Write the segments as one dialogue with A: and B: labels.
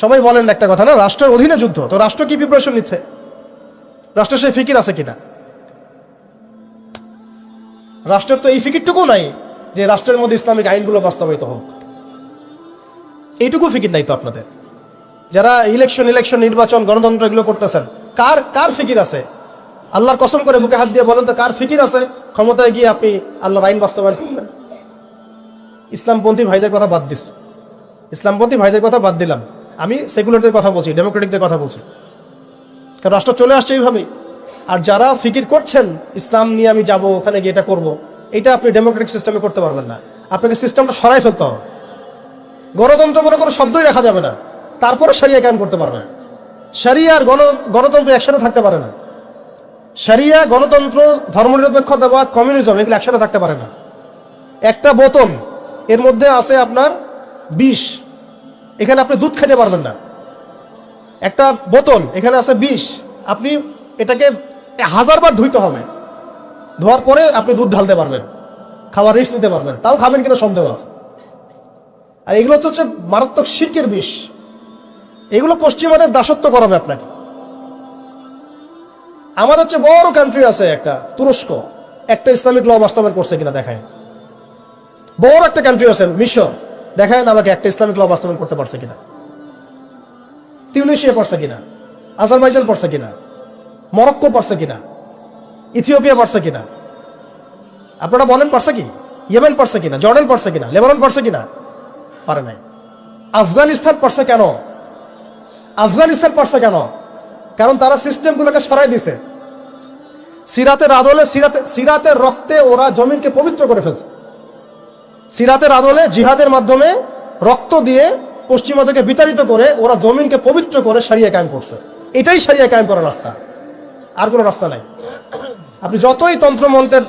A: সবাই বলেন একটা কথা, না? রাষ্ট্রের অধীনে যুদ্ধ, তো রাষ্ট্র কি প্রিপারেশন নিচ্ছে? রাষ্ট্রের সেই ফিকির আছে কিনা? রাষ্ট্রের তো এই ফিকিরটুকু নাই যে রাষ্ট্রের মধ্যে ইসলামিক আইনগুলো বাস্তবায়িত হোক। এইটুকু ফিকির নাই তো আপনাদের? যারা ইলেকশন ইলেকশন নির্বাচন, গণতন্ত্র এগুলো করতেছেন, কার কার ফিকির আছে? আল্লাহর কসম করে বুকে হাত দিয়ে বলেন তো, কার ফিকির আছে? ক্ষমতায় গিয়ে আপনি আল্লাহর আইন বাস্তবায়ন করবেন ইসলামপন্থী ভাইদের কথা বাদ দিস। ইসলামপন্থী ভাইদের কথা বাদ দিলাম। আমি সেকুলারদের কথা বলছি ডেমোক্রেটিকদের কথা বলছি। কারণ রাষ্ট্র চলে আসছে এইভাবেই। আর যারা ফিকির করছেন, ইসলাম নিয়ে আমি যাব, ওখানে গিয়ে এটা করব, এটা আপনি ডেমোক্রেটিক সিস্টেমে করতে পারবেন না। আপনাকে সিস্টেমটা সরাই ফেলতে হবে। গণতন্ত্র বলে কোনো শব্দই রাখা যাবে না। তারপরে সারিয়া কায়েম করতে পারবেন। সারিয়া আর গণ, গণতন্ত্র একসাথে থাকতে পারে না। সারিয়া গণতন্ত্র ধর্মনিরপেক্ষতাবাদ কমিউনিজম এগুলো একসাথে থাকতে পারে না। একটা বোতল, এর মধ্যে আছে আপনার বিষ এখানে আপনি দুধ খেতে পারবেন না। একটা বোতল, এখানে আছে বিষ। আপনি এটাকে হাজারবার ধুইতে হবে। ধোয়ার পরে আপনি দুধ ঢালতে পারবেন। খাওয়ার রিস্ক নিতে পারবেন। তাও খাবেন কিনা সন্দেহ আছে। আর এগুলো হচ্ছে মারাত্মক শিল্পের বিষ। এগুলো পশ্চিমাদের দাসত্ব করাবে আপনাকে। আমাদের হচ্ছে বড় কান্ট্রি আছে একটা, তুরস্ক। একটা ইসলামিক ল বাস্তবায়ন করছে কিনা দেখায়। বড় একটা কান্ট্রি আছে মিশর। দেখায় না আমাকে একটা ইসলামিক ল বাস্তবায়ন করতে পারছে কিনা? তিউনিশিয়া পারছে কিনা? আজারবাইজান পারছে কিনা? মরক্কো পারছে কিনা? ইথিওপিয়া পারছে কিনা? আপনারা বলেন পারছে কি? ইয়েমেন পারছে কিনা? জর্ডান পারছে কিনা? লেবানন পারছে কিনা? পারে নাই। আফগানিস্তান পারছে কেন? আফগানিস্তান পারছে কেন? কারণ তারা সিস্টেমগুলোকে সরাই দিছে। সিরাতের আদলে সিরাতে সিরাতের রক্তে ওরা জমিনকে পবিত্র করে ফেলছে। সিরাতের আদলে জিহাদের মাধ্যমে রক্ত দিয়ে পশ্চিমাদেরকে বিতাড়িত করে ওরা জমিনকে পবিত্র করে সারিয়ে কায়েম করছে। এটাই সারিয়ে কায়েম করার রাস্তা। আর কোনো রাস্তা নাই। আপনি যতই তন্ত্রমন্ত্রের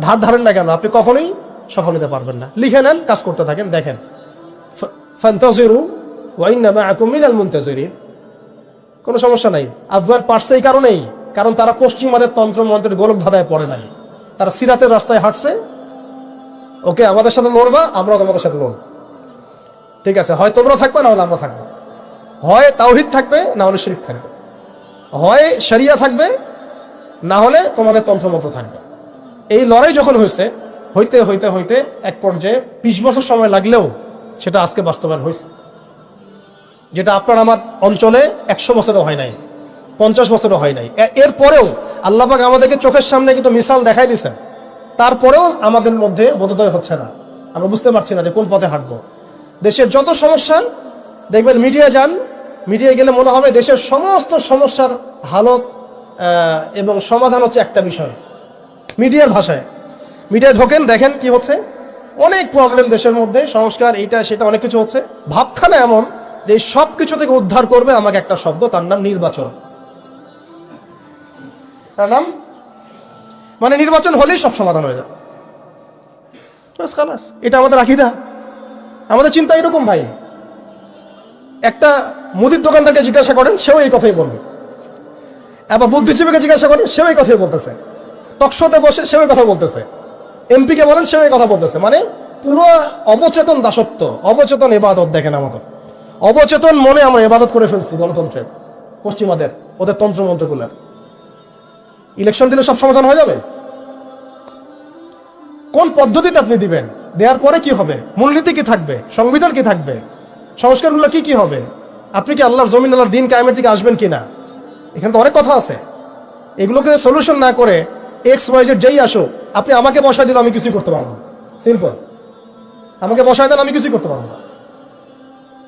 A: ধার ধারেন না কেন, আপনি কখনোই সফল হতে পারবেন না। লিখে নেন, কাজ করতে থাকেন, দেখেন। ফান্তাজিরু ওয়াইন্নামা আকুমিনাল মুনতাজিরিন। কোনো সমস্যা নাই। আফগান পারছে এই কারণেই, কারণ তারা পশ্চিমাদের তন্ত্রমন্ত্রের গোলক ধাঁধায় পড়ে নাই। তারা সিরাতের রাস্তায় হাঁটছে ওকে, আমাদের সাথে লড়বা, আমরাও তোমাদের সাথে লড়ব। ঠিক আছে, হয় তোমরা থাকবে, না হলে আমরা থাকব। হয় তাওহিদ থাকবে, না হলে শরীফ থাকবে। হয় শরিয়া থাকবে, না হলে তোমাদের তন্ত্রমন্ত্র থাকবে। এই লড়াই যখন হয়েছে, হইতে হইতে হইতে এক পর্যায়ে বিশ বছর সময় লাগলেও সেটা আজকে বাস্তবায়ন হয়েছে। যেটা আপনার আমার অঞ্চলে একশো বছরও হয় নাই, পঞ্চাশ বছরও হয় নাই। এরপরেও আল্লাপাক আমাদেরকে চোখের সামনে কিন্তু মিসাল দেখাই দিয়েছেন। তারপরেও আমাদের মধ্যে বোধোদয় হচ্ছে না। আমরা বুঝতে পারছি না যে কোন পথে হাঁটবো। দেশের যত সমস্যা, দেখবেন মিডিয়া যান, মিডিয়ায় গেলে মনে হবে দেশের সমস্ত সমস্যার হালত এবং সমাধান হচ্ছে একটা বিষয়। মিডিয়ার ভাষায়। মিডিয়ায় ঢোকেন, দেখেন কি হচ্ছে। অনেক প্রবলেম দেশের মধ্যে, সংস্কার, এইটা, সেটা, অনেক কিছু হচ্ছে। ভাবখানা এমন যে সব কিছু থেকে উদ্ধার করবে আমাকে একটা শব্দ, তার নাম নির্বাচন। তার নাম? মানে নির্বাচন হলেই সব সমাধান হয়ে যাবে। খালাস এটা আমাদের আকিদা। আমাদের চিন্তা এরকম ভাই। একটা মুদির দোকানদারকে জিজ্ঞাসা করেন, সেও এই কথাই বলবে। আবার বুদ্ধিজীবীকে জিজ্ঞাসা করেন, সেও এই কথাই বলতেছে। টকশোতে বসে সেও এই কথা বলতেছে। এমপিকে বলেন, সেও এই কথা বলতেছে। মানে পুরো অবচেতন দাসত্ব, অবচেতন এবাদত দেখেন আমাদের। অবচেতন মনে আমরা এবাদত করে ফেলছি গণতন্ত্রের, পশ্চিমাদের, ওদের তন্ত্রমন্ত্রগুলোর। ইলেকশন দিলে সব সমাধান হয়ে যাবে? কোন পদ্ধতিতে আপনি দিবেন? দেওয়ার পরে কি হবে? মূলনীতি কি থাকবে? সংবিধান কি থাকবে? সংস্কারগুলো কি কি হবে? আপনি কি আল্লাহর জমিন, আল্লাহর দিন কায়েমের দিকে আসবেন কি না এখানে তো অনেক কথা আছে। এগুলোকে সলিউশন না করে এক্স ওয়াই জেড যেই আসো আপনি আমাকে বসায় দিলে আমি কিছুই করতে পারব না। সিম্পল আমাকে বসায় দেন, আমি কিছুই করতে পারব না।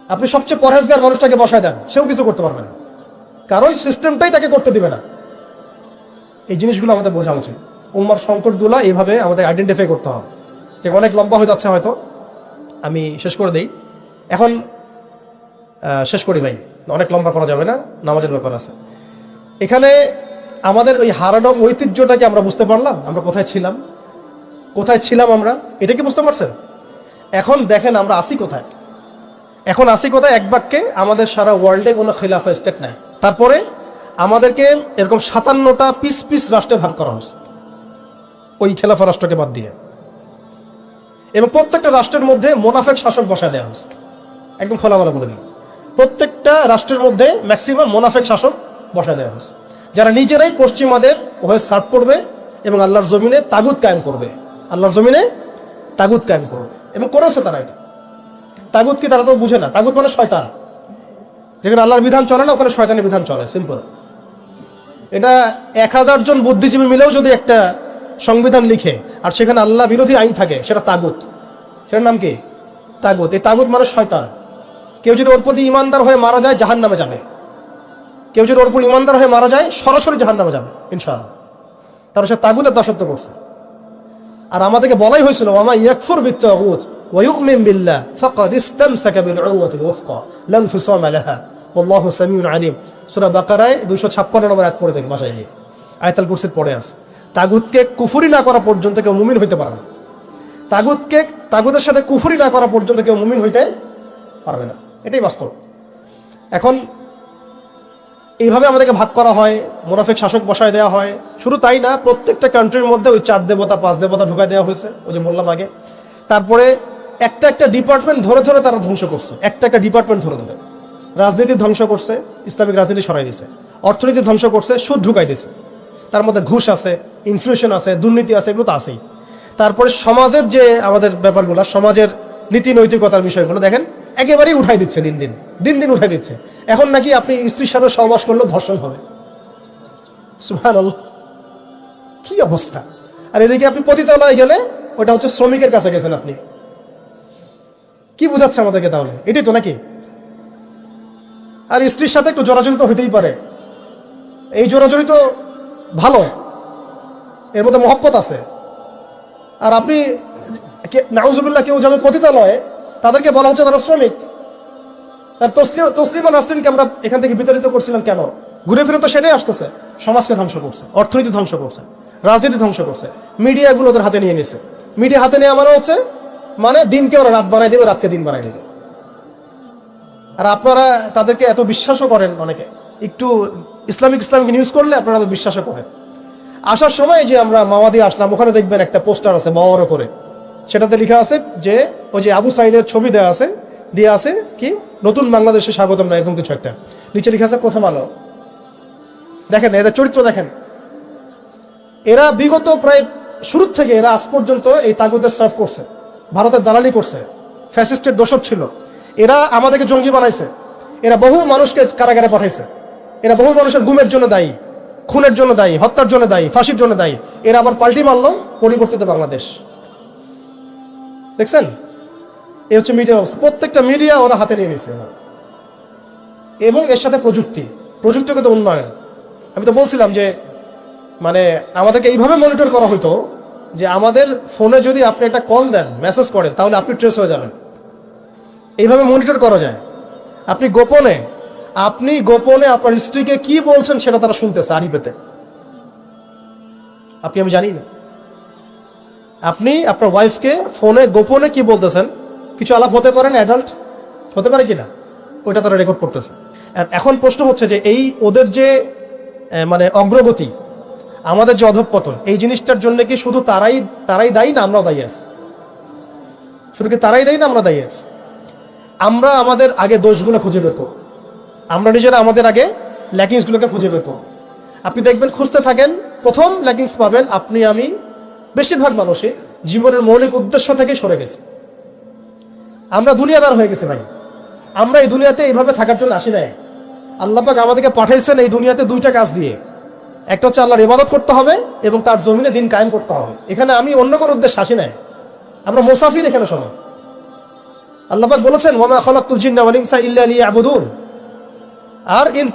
A: আপনি সবচেয়ে পরহেজগার মানুষটাকে বসায় দেন, সেও কিছু করতে পারবে না। কারণ সিস্টেমটাই তাকে করতে দিবে না। এই জিনিসগুলো আমাদের বোঝা উচিত। উম্মার সংকটগুলো এইভাবে আমাদের আইডেন্টিফাই করতে হবে। যে অনেক লম্বা হয়ে যাচ্ছে হয়তো। আমি শেষ করে দেই। এখন শেষ করি ভাই। অনেক লম্বা করা যাবে না, নামাজের ব্যাপার আছে। এখানে আমাদের ওই হারানো ঐতিহ্যটাকে আমরা বুঝতে পারলাম, আমরা কোথায় ছিলাম। কোথায় ছিলাম আমরা এটা কি বুঝতে পারছেন? এখন দেখেন আমরা আসি কোথায়। এখন আসি কোথায়? এক বাক্যে আমাদের সারা ওয়ার্ল্ডে কোনো খিলাফা স্টেট নেয় তারপরে আমাদেরকে এরকম সাতান্নটা পিস পিস রাষ্ট্রে ভাগ করা হয়েছে। ওই খেলাফা রাষ্ট্রকে বাদ দিয়ে। এবং প্রত্যেকটা রাষ্ট্রের মধ্যে মোনাফেক শাসক বসায় দেওয়া হয়েছে। একদম খোলামেলা বলে দিলাম। প্রত্যেকটা রাষ্ট্রের মধ্যে ম্যাক্সিমাম মোনাফেক শাসক বসায় দেওয়া হয়েছে। যারা নিজেরাই পশ্চিমাদের হয়ে সার্ভ করবে এবং আল্লাহর জমিনে তাগুত কায়েম করবে। আল্লাহর জমিনে তাগুত কায়েম করবে। এবং করেছে তারা এটা। তাগুত কি তারা তো বুঝে না। তাগুত মানে শয়তান। যেখানে আল্লাহর বিধান চলে না, ওখানে শয়তানের বিধান চলে। সিম্পল এটা এক হাজার জন বুদ্ধিজীবী মিলেও যদি একটা সংবিধান লিখে, আর সেখানে আল্লাহ বিরোধী আইন থাকে, সেটা তাগুত। সেটার নাম কি? তাগুত। এই তাগুত মানুষ শয়তান। কেউ যদি ওর প্রতি ইমানদার হয়ে মারা যায় জাহান নামে যাবে। কেউ যদি ওর প্রতি ইমানদার হয়ে মারা যায়, সরাসরি জাহান নামে যাবে, ইনশাআল্লাহ। তারা সে তাগুতের দাসত্ব করছে। আর আমাদেরকে বলাই হয়েছিল আমার ইয়াকফুর বিত্তাগুত ওয়ুকমিম বিল্লাহ ফাকাদ ইসতামসাকা বিল উরওয়াতিল ওয়ফকা লান ফিসামা লাহা। আল্লাহ হোসামিউল আলিম। সুরা বাকারায় দুশো ছাপ্পান্ন নম্বর এক পড়ে দেখে বাসায় গিয়ে। আয়তাল কুরসির পড়ে আস। তাগুতকে কুফুরি না করা পর্যন্ত কেউ মুমিন হইতে পারে না। তাগুতকে, তাগুতের সাথে কুফুরি না করা পর্যন্ত কেউ মুমিন হইতে পারবে না। এটাই বাস্তব। এখন এইভাবে আমাদেরকে ভাগ করা হয়, মোনাফেক শাসক বসায় দেওয়া হয়। শুধু তাই না, প্রত্যেকটা কান্ট্রির মধ্যে ওই চার দেবতা, পাঁচ দেবতা ঢুকায় দেওয়া হয়েছে, ওই যে বললাম আগে। তারপরে একটা একটা ডিপার্টমেন্ট ধরে ধরে তারা ধ্বংস করছে। একটা একটা ডিপার্টমেন্ট ধরে ধরে। রাজনীতি ধ্বংস করছে, ইসলামিক রাজনীতি সরাই দিছে। অর্থনীতি ধ্বংস করছে, সুদ ঢুকাই দিছে। তার মধ্যে ঘুষ আছে ইনফ্লেশন আছে, দুর্নীতি আছে, এগুলো তো আছেই। তারপরে সমাজের যে আমাদের ব্যাপারগুলো, সমাজের নীতি নৈতিকতার বিষয়গুলো, দেখেন, একেবারেই উঠাই দিচ্ছে দিন দিন। দিন দিন উঠাই দিচ্ছে। এখন নাকি আপনি স্ত্রীর সাথে সহবাস করলেও ধর্ষণ হবে। কি অবস্থা? আর এদিকে আপনি পতিতালয়ে গেলে ওটা হচ্ছে শ্রমিকের কাছে গেছেন আপনি। কি বোঝাচ্ছে আমাদেরকে তাহলে? এটাই তো নাকি? আর স্ত্রীর সাথে একটু জোরাজুরি তো হইতেই পারে। এই জোরাজুরি তো ভালো। এর মধ্যে মহব্বত আছে। আর আপনি নাউজুবিল্লাহ কেউ যাবে পতিতালয়ে, তাদেরকে বলা হচ্ছে তারা শ্রমিক। তার তসলিমা তসলিমা নাসরিনকে আমরা এখান থেকে বিতাড়িত করছিলাম কেন? ঘুরে ফিরে তো সেটাই আসতেছে। সমাজকে ধ্বংস করছে, অর্থনীতি ধ্বংস করছে, রাজনীতি ধ্বংস করছে। মিডিয়াগুলো ওদের হাতে নিয়ে নিছে। মিডিয়া হাতে নেওয়া মানে হচ্ছে মানে দিনকে ওরা রাত বানাই দেবে, রাতকে দিন বানাই দেবে। আর আপনারা তাদেরকে এত বিশ্বাসও করেন অনেকে। একটু ইসলামিক ইসলামিক নিউজ করলে আপনারা তো বিশ্বাসও করেন। আসার সময় যে আমরা মাওয়াদি আসলাম, ওখানে দেখবেন একটা পোস্টার আছে, বড় করে। সেটাতে লেখা আছে যে, ওই যে আবু সাইদের ছবি দেওয়া আছে, দিয়ে আছে কি? নতুন বাংলাদেশে স্বাগতম, না, এরকম কিছু একটা। নিচে লেখা আছে প্রথম আলো দেখেন, এদের চরিত্র দেখেন। এরা বিগত প্রায় শুরুর থেকে, এরা আজ পর্যন্ত এই তাগুদের সার্ভ করছে। ভারতের দালালি করছে। ফ্যাসিস্টের দোষক ছিল। এরা আমাদেরকে জঙ্গি বানাইছে। এরা বহু মানুষকে কারাগারে পাঠাইছে। এরা বহু মানুষের গুমের জন্য দায়ী, খুনের জন্য দায়ী, হত্যার জন্য দায়ী, ফাঁসির জন্য দায়ী। এরা আবার পাল্টি মারলো পরিবর্তিত বাংলাদেশ। দেখছেন? এই হচ্ছে মিডিয়ার অবস্থা। প্রত্যেকটা মিডিয়া ওরা হাতে নিয়ে নিয়েছে এবং এর সাথে প্রযুক্তি। প্রযুক্তিগত উন্নয়ন। আমি তো বলছিলাম যে মানে আমাদেরকে এইভাবে মনিটর করা হতো যে আমাদের ফোনে যদি আপনি একটা কল দেন মেসেজ করেন, তাহলে আপনি ট্রেস হয়ে যাবেন। এইভাবে মনিটর করা যায়। আপনি গোপনে আপনি গোপনে আপনার স্ত্রীকে কি বলছেন সেটা তারা শুনতেছে আরিপেতে আপনি আমি জানি না। আপনি আপনার ওয়াইফকে ফোনে গোপনে কি বলতেছেন? কিছু আলাপ হতে পারেন অ্যাডাল্ট হতে পারে কিনা? ওইটা তারা রেকর্ড করতেছে। আর এখন প্রশ্ন হচ্ছে যে এই ওদের যে মানে অগ্রগতি, আমাদের যে অধঃপতন, এই জিনিসটার জন্য কি শুধু তারাই তারাই দায়ী না আমরাও দায়ী আছি? শুধু কি তারাই দায়ী না আমরা দায়ী আছি? আমরা আমাদের আগে দোষগুলো খুঁজে করব আমরা নিজেরা আমাদের আগে ল্যাকিংসগুলোকে খুঁজে করব আপনি দেখবেন খুঁজতে থাকেন, প্রথম ল্যাকিংস পাবেন আপনি, আমি বেশিরভাগ মানুষই জীবনের মৌলিক উদ্দেশ্য থেকে সরে গেছে। আমরা দুনিয়াদার হয়ে গেছে ভাই। আমরা এই দুনিয়াতে এইভাবে থাকার জন্য আসি নাই। আল্লাহ পাক আমাদেরকে পাঠাইছেন এই দুনিয়াতে দুইটা কাজ দিয়ে। একটা হচ্ছে আল্লাহর ইবাদত করতে হবে এবং তার জমিনে দিন কায়েম করতে হবে। এখানে আমি অন্য কোনো উদ্দেশ্যে আসি নাই। আমরা মুসাফির এখানে শোনো। আল্লাহ পাক বলেছেন ওয়ামা খালাকতুল জিন্না ওয়াল ইনসা ইল্লা আর ইন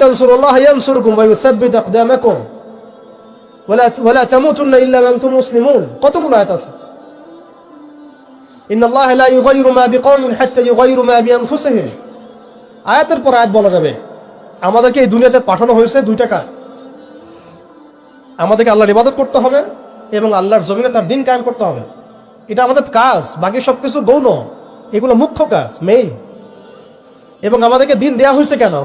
A: কতগুলো আছে? আল্লাহ পর আয়াত বলা যাবে, আমাদেরকে এই দুনিয়াতে পাঠানো হয়েছে দুইটা কাজ। আমাদেরকে আল্লাহর ইবাদত করতে হবে এবং আল্লাহর জমিনে তার দিন কায়েম করতে হবে। এটা আমাদের কাজ, বাকি সব কিছু গৌণ। এগুলো মুখ্য কাজ মেইন এবং আমাদেরকে দিন দেয়া হয়েছে কেন?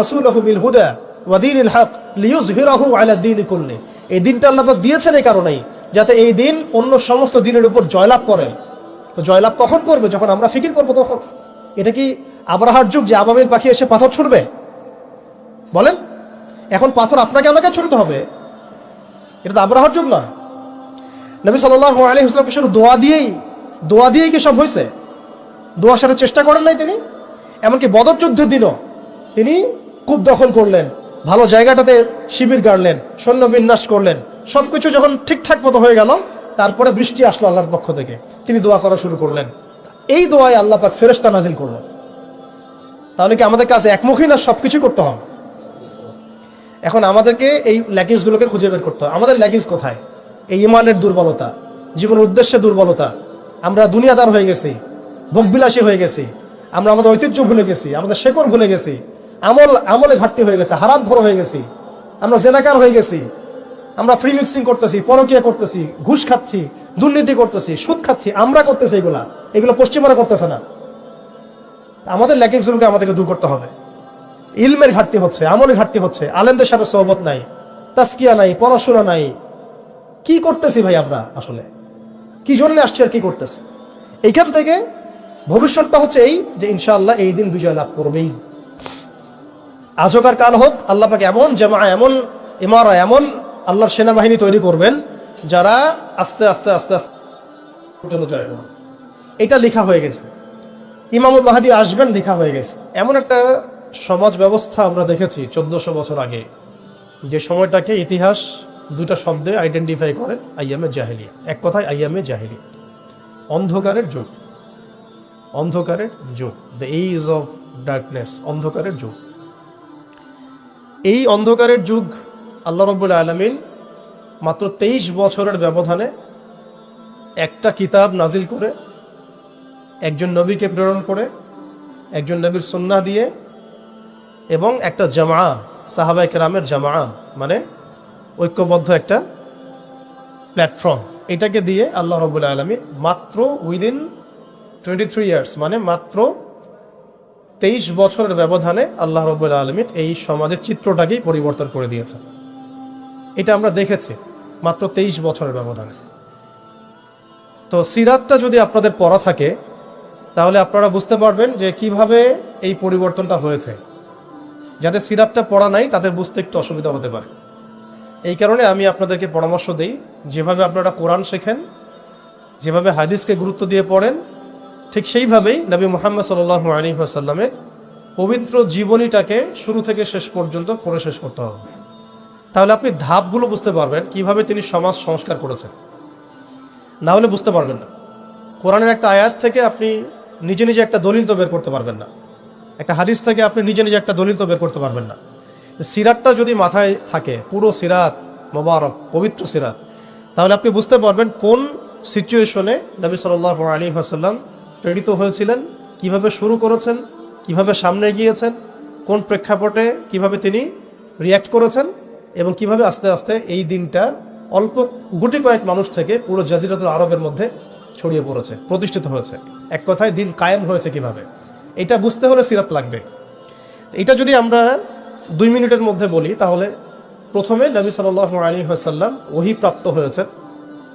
A: রাসূলাহু বিল হুদা ওয়া দীনিল হক লিইয়ুযহিরাহু আলা দীনি কুল্লি। এই দিনটা আল্লাহ দিয়েছেন এই কারণেই, যাতে এই দিন অন্য সমস্ত দিনের উপর জয়লাভ করে। তো জয়লাভ কখন করবে? যখন আমরা ফিকির করব তখন। এটা কি আবরাহার যুগ যে আবাবিল পাখি এসে পাথর ছুড়বে? বলেন। এখন পাথর আপনাকে আমাকে ছুড়তে হবে। এটা তো আবরাহার যুগ না নবী সাল্লাহ আলী ইসলাম শুধু দোয়া দিয়েই দোয়া দিয়েই কি সব হয়েছে? দোয়া সারার চেষ্টা করেন নাই তিনি? এমনকি বদর যুদ্ধের দিনও তিনি কূপ দখল করলেন, ভালো জায়গাটাতে শিবির গাড়লেন, সৈন্য বিন্যাস করলেন সব কিছু যখন ঠিকঠাক মতো হয়ে গেল, তারপরে বৃষ্টি আসলো আল্লাহর পক্ষ থেকে। তিনি দোয়া করা শুরু করলেন। এই দোয়ায় আল্লাহ পাক ফেরেস্তা নাজিল করলেন। তাহলে কি আমাদের কাছে একমুখী না সব কিছু করতে হবে? এখন আমাদেরকে এই ল্যাকিংসগুলোকে খুঁজে বের করতে হবে। আমাদের ল্যাকিংস কোথায়? এই ইমানের দুর্বলতা, জীবনের উদ্দেশ্যে দুর্বলতা আমরা দুনিয়াদার হয়ে গেছি, ভোগবিলাসী হয়ে গেছি, আমরা আমাদের ঐতিহ্য ভুলে গেছি, আমাদের শেকড় ভুলে গেছি, আমল, আমলে ঘাটতি হয়ে গেছে, হারাম ঘর হয়ে গেছি, আমরা জেনাকার হয়ে গেছি, আমরা ফ্রি মিক্সিং করতেছি, পরকিয়া করতেছি, ঘুষ খাচ্ছি, দুর্নীতি করতেছি, সুদ খাচ্ছি, আমরা করতেছি এগুলা, এগুলো পশ্চিমারা করতেছে না। আমাদের ল্যাকিংসগুলোকে আমাদেরকে দূর করতে হবে। ইলমের ঘাটতি হচ্ছে, আমলের ঘাটতি হচ্ছে, আলেমদের সাথে সহবত নাই, তাস্কিয়া নাই, পড়াশোনা নাই, কি করতেছি ভাই আমরা আসলে? কি জন্য আসছে আর কি করতেছে? এইখান থেকে ভবিষ্যৎটা হচ্ছে এই যে ইনশাআল্লাহ এই দিন বিজয় লাভ করবেই। আজকার কাল হোক, আল্লাহ পাকে এমন জামা, এমন ইমারা এমন আল্লাহর সেনাবাহিনী তৈরি করবেন যারা আস্তে আস্তে আস্তে আস্তে জয় করবে। এটা লেখা হয়ে গেছে। ইমামুল মাহাদি আসবেন, লেখা হয়ে গেছে। এমন একটা সমাজ ব্যবস্থা আমরা দেখেছি চোদ্দশো বছর আগে। যে সময়টাকে ইতিহাস দুটা শব্দে আইডেন্টিফাই করে আইয়ামে জাহেলিয়া এক কথায় আইয়ামে জাহেলিয়া অন্ধকারের যুগ। অন্ধকারের যুগ। দ্য এইজ অফ ডার্কনেস অন্ধকারের যুগ। এই অন্ধকারের যুগ আল্লাহ রব্বুল আলমিন মাত্র তেইশ বছরের ব্যবধানে একটা কিতাব নাজিল করে, একজন নবীকে প্রেরণ করে, একজন নবীর সন্না দিয়ে এবং একটা জামা সাহাবাই কেরামের জামা মানে ঐক্যবদ্ধ একটা প্ল্যাটফর্ম এটাকে দিয়ে আল্লাহ রবুল্লা আলমী মাত্র উইদিন টোয়েন্টি থ্রি ইয়ার্স মানে মাত্র তেইশ বছরের ব্যবধানে আল্লাহ রবুল্লা আলমিন এই সমাজের চিত্রটাকেই পরিবর্তন করে দিয়েছে এটা আমরা দেখেছি মাত্র তেইশ বছরের ব্যবধানে। তো সিরাতটা যদি আপনাদের পড়া থাকে, তাহলে আপনারা বুঝতে পারবেন যে কীভাবে এই পরিবর্তনটা হয়েছে। যাদের সিরাতটা পড়া নাই, তাদের বুঝতে একটু অসুবিধা হতে পারে। এই কারণে আমি আপনাদেরকে পরামর্শ দিই, যেভাবে আপনারা কোরআন শেখেন, যেভাবে হাদিসকে গুরুত্ব দিয়ে পড়েন, ঠিক সেইভাবেই নবী মোহাম্মদ সাল্লাহ আলী আসাল্লামের পবিত্র জীবনীটাকে শুরু থেকে শেষ পর্যন্ত পড়ে শেষ করতে হবে। তাহলে আপনি ধাপগুলো বুঝতে পারবেন কীভাবে তিনি সমাজ সংস্কার করেছেন। না হলে বুঝতে পারবেন না। কোরআনের একটা আয়াত থেকে আপনি নিজে নিজে একটা দলিল তো বের করতে পারবেন না। একটা হাদিস থেকে আপনি নিজে নিজে একটা দলিল তো বের করতে পারবেন না। সিরাতটা যদি মাথায় থাকে, পুরো সিরাত মোবারক, পবিত্র সিরাত, তাহলে আপনি বুঝতে পারবেন কোন সিচুয়েশনে নবী সাল আলী আসাল্লাম প্রেরিত হয়েছিলেন, কীভাবে শুরু করেছেন, কীভাবে সামনে গিয়েছেন কোন প্রেক্ষাপটে কীভাবে তিনি রিয়্যাক্ট করেছেন এবং কীভাবে আস্তে আস্তে এই দিনটা অল্প গুটি কয়েক মানুষ থেকে পুরো জাজিরাতুল আরবের মধ্যে ছড়িয়ে পড়েছে, প্রতিষ্ঠিত হয়েছে। এক কথায় দিন কায়েম হয়েছে কীভাবে? এটা বুঝতে হলে সিরাত লাগবে। এটা যদি আমরা দুই মিনিটের মধ্যে বলি, তাহলে প্রথমে নবী সাল আলী হাসাল্লাম ওহি প্রাপ্ত হয়েছেন।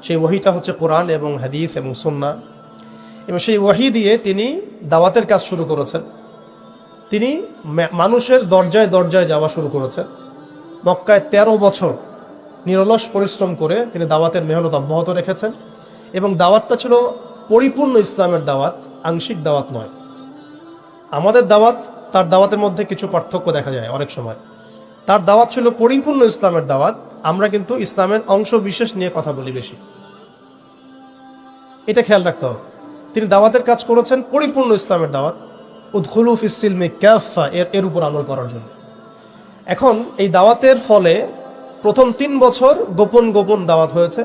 A: সেই ওহিটা হচ্ছে কোরআন এবং হাদিস এবং সন্না এবং সেই ওয়াহি দিয়ে তিনি দাওয়াতের কাজ শুরু করেছেন। তিনি মানুষের দরজায় দরজায় যাওয়া শুরু করেছেন। মক্কায় ১৩ বছর নিরলস পরিশ্রম করে তিনি দাওয়াতের মেহনত অব্যাহত রেখেছেন। এবং দাওয়াতটা ছিল পরিপূর্ণ ইসলামের দাওয়াত, আংশিক দাওয়াত নয়। আমাদের দাওয়াত তার দাওয়াতের মধ্যে কিছু পার্থক্য দেখা যায় অনেক সময়। তার দাওয়াত ছিল পরিপূর্ণ ইসলামের দাওয়াত, আমরা কিন্তু ইসলামের অংশ বিশেষ নিয়ে কথা বলি বেশি। এটা খেয়াল রাখতে হবে। তিনি দাওয়াতের কাজ করেছেন পরিপূর্ণ ইসলামের দাওয়াত উদ্খুলুফ ইসিলমে ক্যাফা এর এর উপর আমল করার জন্য। এখন এই দাওয়াতের ফলে প্রথম তিন বছর গোপন গোপন দাওয়াত হয়েছে,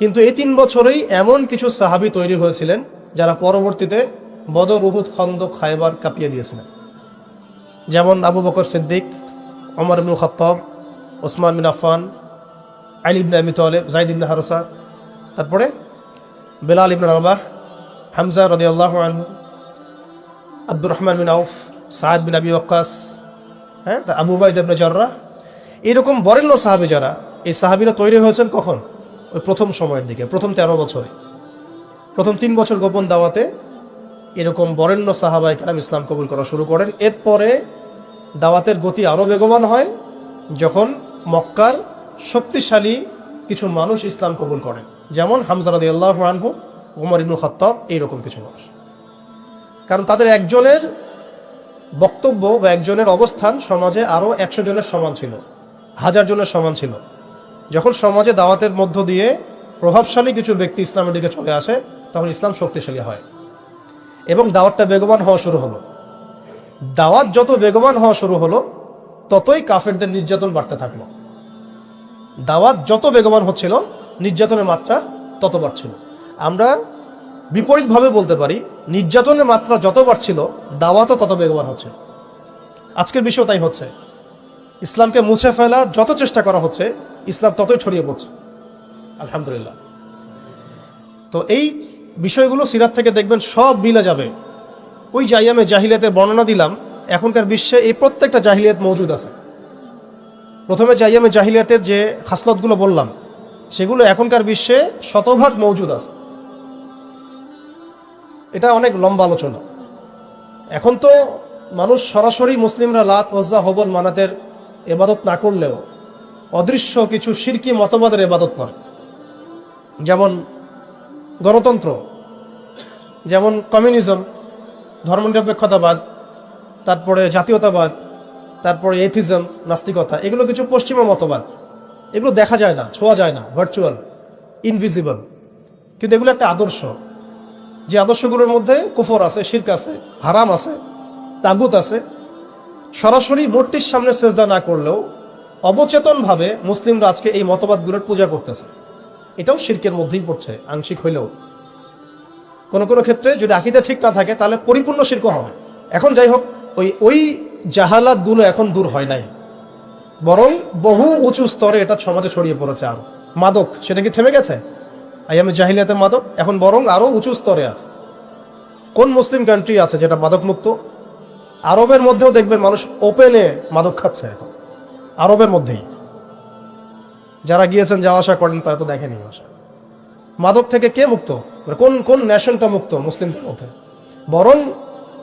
A: কিন্তু এই তিন বছরেই এমন কিছু সাহাবি তৈরি হয়েছিলেন যারা পরবর্তীতে বদর উহুদ খন্দক খায়বার কাঁপিয়ে দিয়েছিলেন। যেমন আবু বকর সিদ্দিক, ওমর ইবনু খত্তব, ওসমান বিন আফান আলী ইবনে আবি তালেব জাইদ ইবনে হারসা, তারপরে বেলাল ইবনে রবাহ, হামজা রদিয়াল্লাহু আনহু, আব্দুর রহমান বিন আউফ সাদ বিন আবি ওয়াক্কাস হ্যাঁ তা আবু বাইদ ইবনে জাররা এরকম বরেণ্য সাহাবি যারা, এই সাহাবিরা তৈরি হয়েছেন কখন? ওই প্রথম সময়ের দিকে, প্রথম তেরো বছরে। প্রথম তিন বছর গোপন দাওয়াতে এরকম বরেণ্য সাহাবাই কেরাম ইসলাম কবুল করা শুরু করেন। এরপরে দাওয়াতের গতি আরও বেগবান হয় যখন মক্কার শক্তিশালী কিছু মানুষ ইসলাম কবুল করেন যেমন হামজারাদি আল্লাহ আনহু, উমর ইবনু খত্তাব, এইরকম কিছু মানুষ। কারণ তাদের একজনের বক্তব্য বা একজনের অবস্থান সমাজে আরও একশো জনের সমান ছিল, হাজার জনের সমান ছিল। যখন সমাজে দাওয়াতের মধ্য দিয়ে প্রভাবশালী কিছু ব্যক্তি ইসলামের দিকে চলে আসে, তখন ইসলাম শক্তিশালী হয় এবং দাওয়াতটা বেগবান হওয়া শুরু হলো। দাওয়াত যত বেগবান হওয়া শুরু হলো, ততই কাফেরদের নির্যাতন বাড়তে থাকল। দাওয়াত যত বেগবান হচ্ছিল, নির্যাতনের মাত্রা তত বাড়ছিল। আমরা বিপরীতভাবে বলতে পারি, নির্যাতনের মাত্রা যত বাড়ছিল, দাওয়াতও তত বেগবান হচ্ছে। আজকের বিষয় তাই হচ্ছে। ইসলামকে মুছে ফেলার যত চেষ্টা করা হচ্ছে, ইসলাম ততই ছড়িয়ে পড়ছে। আলহামদুলিল্লাহ। তো এই বিষয়গুলো সিরাত থেকে দেখবেন সব মিলে যাবে। ওই জাইয়ামে জাহিলিয়াতের বর্ণনা দিলাম, এখনকার বিশ্বে এই প্রত্যেকটা জাহিলিয়াত মজুদ আছে। প্রথমে জাইয়ামে জাহিলিয়াতের যে খাসলতগুলো বললাম, সেগুলো এখনকার বিশ্বে শতভাগ মজুদ আছে। এটা অনেক লম্বা আলোচনা। এখন তো মানুষ সরাসরি মুসলিমরা লাত ওজ্জা হবল, মানাতের এবাদত না করলেও অদৃশ্য কিছু শিরকি মতবাদের এবাদত করে। যেমন গণতন্ত্র, যেমন কমিউনিজম ধর্মনিরপেক্ষতাবাদ, তারপরে জাতীয়তাবাদ, তারপরে এথিজম নাস্তিকতা, এগুলো কিছু পশ্চিমা মতবাদ। এগুলো দেখা যায় না, ছোঁয়া যায় না ভার্চুয়াল ইনভিজিবল কিন্তু এগুলো একটা আদর্শ। যে আদর্শগুলোর মধ্যে কুফর আছে, শির্ক আছে, হারাম আছে, তাগুত আছে। সরাসরি মূর্তির সামনে সেজদা না করলেও অবচেতনভাবে মুসলিমরা আজকে এই মতবাদগুলোর পূজা করতেছে। এটাও শির্কের মধ্যেই পড়ছে, আংশিক হইলেও। কোনো কোনো ক্ষেত্রে যদি আকিদা ঠিক না থাকে, তাহলে পরিপূর্ণ শির্ক হবে। এখন যাই হোক, ওই ওই জাহালাতগুলো এখন দূর হয় নাই। বরং বহু উঁচু স্তরে এটা সমাজে ছড়িয়ে পড়েছে আরও। মাদক, সেটা কি থেমে গেছে? আইয়ামে জাহিলিয়াতের মাদক? এখন বরং আরও উঁচু স্তরে আছে। কোন মুসলিম কান্ট্রি আছে যেটা মাদক মুক্ত আরবের মধ্যেও দেখবেন মানুষ ওপেনে মাদক খাচ্ছে। আরবের মধ্যেই। যারা গিয়েছেন যাওয়া আসা করেন তা তো দেখেনি ভাষা মাদক থেকে কে মুক্ত? মানে কোন কোন ন্যাশনটা মুক্ত? মুসলিমদের মধ্যে। বরং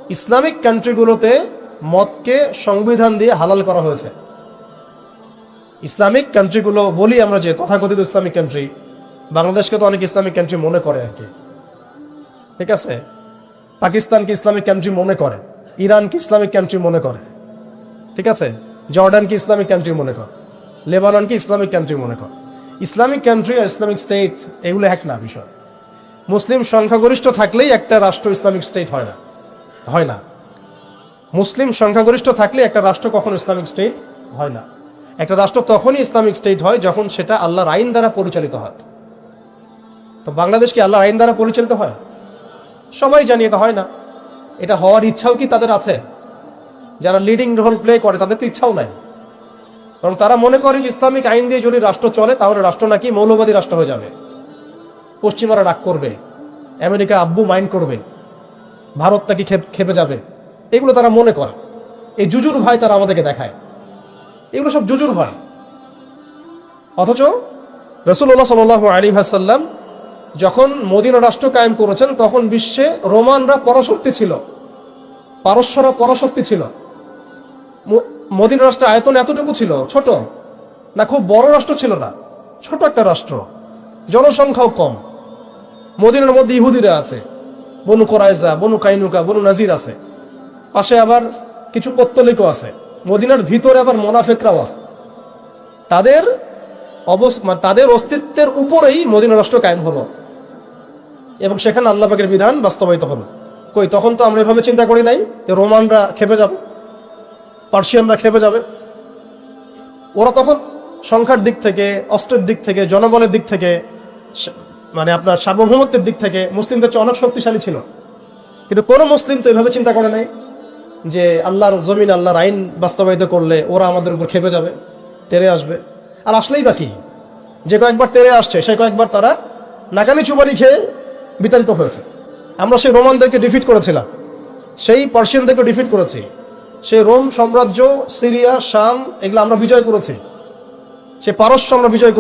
A: ইসলামিক কান্ট্রিগুলোতে মদকে সংবিধান দিয়ে হালাল করা হয়েছে। ইসলামিক কান্ট্রিগুলো বলি আমরা যে তথাকথিত ইসলামিক কান্ট্রি বাংলাদেশকে তো অনেক ইসলামিক কান্ট্রি মনে করে আর কি। ঠিক আছে? পাকিস্তানকে ইসলামিক কান্ট্রি মনে করে। ইরানকে ইসলামিক কান্ট্রি মনে করে। ঠিক আছে? জর্ডানকে ইসলামিক কান্ট্রি মনে করে। লেবাননকে ইসলামিক কান্ট্রি মনে করে। ইসলামিক কান্ট্রি আর ইসলামিক স্টেট এগুলো এক না বিষয়। মুসলিম সংখ্যাগরিষ্ঠ থাকলেই একটা রাষ্ট্র ইসলামিক স্টেট হয় না। হয় না। মুসলিম সংখ্যাগরিষ্ঠ থাকলে একটা রাষ্ট্র কখনো ইসলামিক স্টেট হয় না। একটা রাষ্ট্র তখনই ইসলামিক স্টেট হয় যখন সেটা আল্লাহর আইন দ্বারা পরিচালিত হয়। তো বাংলাদেশ কি আল্লাহর আইন দ্বারা পরিচালিত হয়? সবাই জানি এটা হয় না। এটা হওয়ার ইচ্ছাও কি তাদের আছে? যারা লিডিং রোল প্লে করে, তাদের তো ইচ্ছাও নাই। কারণ তারা মনে করে যে ইসলামিক আইন দিয়ে যদি রাষ্ট্র চলে, তাহলে রাষ্ট্র নাকি মৌলবাদী রাষ্ট্র হয়ে যাবে। পশ্চিমারা রাগ করবে, আমেরিকা আব্বু মাইন্ড করবে, ভারত নাকি খেপে যাবে। এগুলো তারা মনে করে। এই জুজুর ভয় তারা আমাদেরকে দেখায়। এগুলো সব জুজুর ভয়। অথচ রসুল্লাহ সাল আলী হাসাল্লাম যখন মদিনা রাষ্ট্র কায়েম করেছেন, তখন বিশ্বে রোমানরা পরাশক্তি ছিল। পারস্যরা পরাশক্তি ছিল। মদিনা রাষ্ট্রের আয়তন এতটুকু ছিল, ছোট, না খুব বড় রাষ্ট্র ছিল না, ছোট একটা রাষ্ট্র, জনসংখ্যাও কম। মদিনার মধ্যে ইহুদিরা আছে, বনু কোরাইজা বনু কাইনুকা, বনু নাজির আছে। পাশে আবার কিছু পত্তলিকও আছে। মদিনার ভিতরে আবার মোনাফেকরাও আছে। তাদের অবস মানে তাদের অস্তিত্বের উপরেই মদিনা রাষ্ট্র কায়েম হলো। এবং সেখানে আল্লাহ পাকের বিধান বাস্তবায়িত হলো। কই, তখন তো আমরা এভাবে চিন্তা করি নাই যে রোমানরা খেপে যাবে? পার্সিয়ানরা খেপে যাবে। ওরা তখন সংখ্যার দিক থেকে, অস্ত্রের দিক থেকে জনবলের দিক থেকে মানে আপনার সার্বভৌমত্বের দিক থেকে মুসলিমদের চেয়ে অনেক শক্তিশালী ছিল। কিন্তু কোনো মুসলিম তো এভাবে চিন্তা করে নাই যে আল্লাহর জমিন, আল্লাহর আইন বাস্তবায়িত করলে ওরা আমাদের উপর খেপে যাবে, তেরে আসবে। আর আসলেই বাকি যে কয়েকবার তেরে আসছে সে কয়েকবার তারা নাকানি চুবানি খেয়ে বিতাড়িত হয়েছে। আমরা সেই রোমানদেরকে ডিফিট করেছিলাম। সেই পার্সিয়ানদেরকে ডিফিট করেছি। সেই রোম সাম্রাজ্য সিরিয়া শাম এগুলো আমরা বিজয় করেছি। সে পারস্য আমরা বিজয়